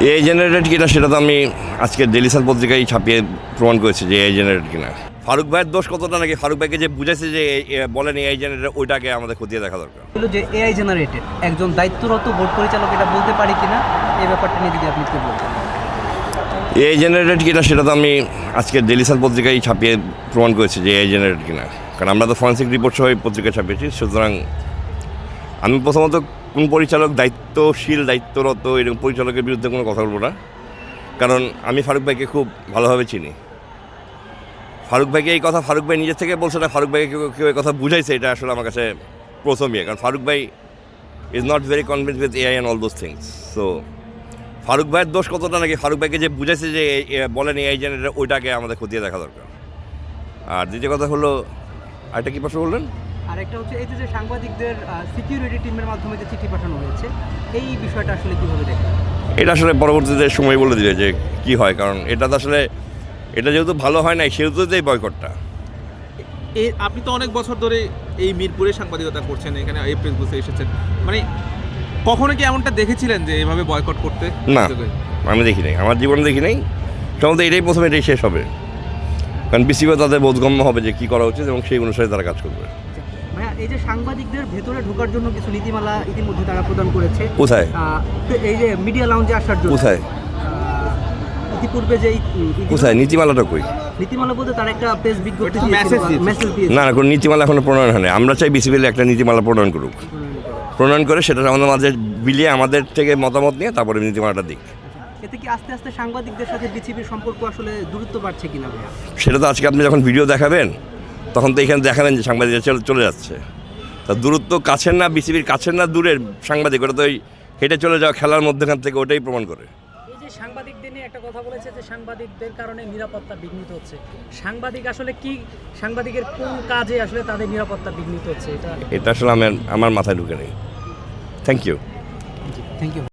এই জেনারেটেড কিনা সেটা তো আমি আজকে ডেলিসান পত্রিকায় ছাপিয়ে প্রমাণ করেছি যে এই জেনারেটেড কিনা। ফারুক ভাইয়ের দোষ কতটা নাকি? ফারুক ভাইকে যে বুঝাইছে যে এ- এ বলেন এই জেনারেটেড ওইটাকে আমাদের খতিয়ে দেখা দরকার। হলো যে এআই জেনারেটেড একজন দায়িত্বরত বোর্ড পরিচালক এটা বলতে পারে কিনা? এই ব্যাপারটা নিয়ে যদি আপনি একটু বলতেন। এই জেনারেটেড কিনা সেটা তো আমি আজকে ডেলিসান পত্রিকায় ছাপিয়ে প্রমাণ করেছি যে এই জেনারেটেড কিনা। কারণ আমরা তো ফরেন্সিক রিপোর্ট সহ পত্রিকায় ছাপিয়েছি সুতরাং আমি প্রথমত কোন পরিচালক দায়িত্বশীল, দায়িত্বরত এরকম পরিচালকের বিরুদ্ধে কোনো কথা বলব না। কারণ আমি ফারুক ভাইকে খুব ভালোভাবে চিনি। ফারুক ভাইকে এই কথা ফারুক ভাই নিজের থেকে বলছে না, ফারুক ভাইকে কেউ এই কথা বুঝাইছে, এটা আসলে আমার কাছে প্রথম ইয়ে। কারণ ফারুক ভাই is not very convince with AI and all those things so Faruk ভাইয়ের দোষ কতটা নাকি? ফারুক ভাইকে যে বুঝাইছে যে বলেন এই জেনারেটর ওইটাকে আমাদের খতিয়ে দেখা দরকার। আর দ্বিতীয় কথা হলো, আরেকটা কী প্রশ্ন বললেন? আর একটা হচ্ছে এই যে যে সাংবাদিকদের সিকিউরিটি টিমের মাধ্যমে যে চিঠি পাঠানো হয়েছে এই বিষয়টা আসলে কীভাবে দেখেন? এটা আসলে পরবর্তীতে সময় বলে দিবে যে কি হয় কারণ এটা তো আসলে এটা যেহেতু ভালো হয় নাই সেহেতু এই বয়কটটা এ আপনি তো অনেক বছর ধরে এই মিরপুরে সাংবাদিকতা করছেন এখানে এপ্রিল বুঝতে এসেছেন। মানে কখনো কি এমনটা দেখেছিলেন যে এভাবে বয়কট করতে? না আমি দেখি নাই আমার জীবনে দেখি নাই। সম্ভবত এটাই প্রথমে এটাই শেষ হবে। কারণ বিসিবি তাদের বোধগম্য হবে যে কী করা উচিত এবং সেই অনুসারে তারা কাজ করবে। এই যে সাংবাদিকদের ভেতরে ঢোকার জন্য কিছু নীতিমালা ইতিমধ্যে তারা প্রদান করেছে। কোথায়? তো এই যে মিডিয়া লাউঞ্জে আসার জন্য। কোথায়? ইতিপূর্বে যে এই- এই- কোথায়? নীতিমালাটা কই? নীতিমালা বলতে তারা একটা প্রেস বিজ্ঞপ্তি। মেসেজ দিয়েছে। না না কোনো নীতিমালা এখনও প্রণয়ন হয়নি। আমরা চাই বিসিবিএল একটা নীতিমালা প্রণয়ন করুক। প্রণয়ন করে সেটা আমাদের মাঝে বিলিয়ে আমাদের থেকে মতামত নিয়ে তারপরে নীতিমালাটা দিক। এতে কি আস্তে আস্তে সাংবাদিকদের সাথে বিসিবির সম্পর্ক আসলে দূরত্ব বাড়ছে কিনা সেটা তো আজকে আপনি যখন ভিডিও দেখাবেন তখন তো এখানে দেখালেন যে সাংবাদিকরা চলে চলে যাচ্ছে। তা দূরত্ব কাছের না বিসিবির কাছের না দূরের সাংবাদিক? ওটা তো ওই হেঁটে চলে যাওয়া খেলার মধ্যেখান থেকে ওটাই প্রমাণ করে। এই যে সাংবাদিকদের নিয়ে একটা কথা বলেছে যে সাংবাদিকদের কারণে নিরাপত্তা বিঘ্নিত হচ্ছে। সাংবাদিক আসলে কি সাংবাদিকের কোন কাজে আসলে তাদের নিরাপত্তা বিঘ্নিত হচ্ছে? এটা এটা আসলে আমার আমার মাথায় ঢুকে নেই। Thank you thank you